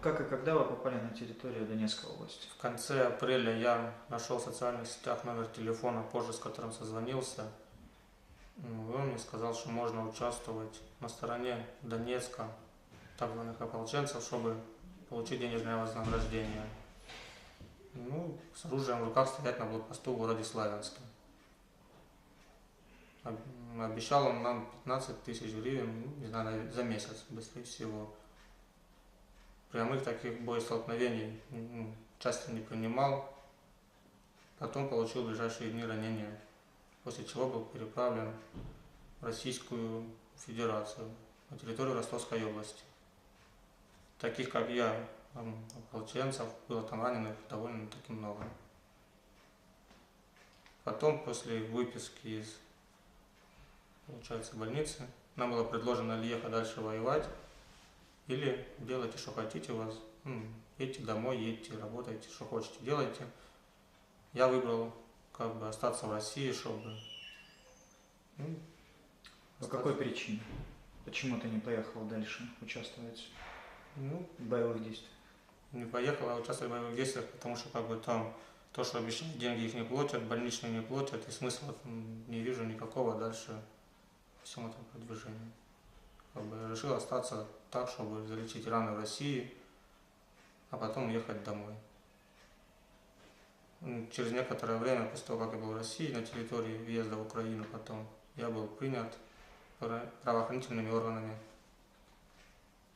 Как и когда вы попали на территорию Донецкой области? В конце апреля я нашел в социальных сетях номер телефона, позже с которым созвонился. Ну, и он мне сказал, что можно участвовать на стороне Донецка, так званых ополченцев, чтобы получить денежное вознаграждение. Ну, с оружием в руках стоять на блокпосту в городе Славянске. Об- Обещал он нам 15 тысяч гривен, ну, не знаю, за месяц, быстрее всего. Прямых таких боестолкновений часто не принимал. Потом получил в ближайшие дни ранения, после чего был переправлен в Российскую Федерацию на территорию Ростовской области. Таких, как я, ополченцев, было там раненых довольно-таки много. Потом, после выписки из, получается, больницы, нам было предложено или ехать дальше воевать, или делайте, что хотите у вас. Едьте домой, едьте, работайте, что хотите, делайте. Я выбрал как бы остаться в России, чтобы ну, По какой причине? Почему ты не поехал дальше участвовать ну, в боевых действиях? не поехал, а участвовать в боевых действиях, потому что как бы там то, что обещают, деньги их не платят, больничные не платят, и смысла не вижу никакого дальше всем этом продвижении. Как решил остаться так, чтобы залечить раны в России, а потом ехать домой. Через некоторое время, после того, как я был в России, на территории въезда в Украину потом, я был принят пра- правоохранительными органами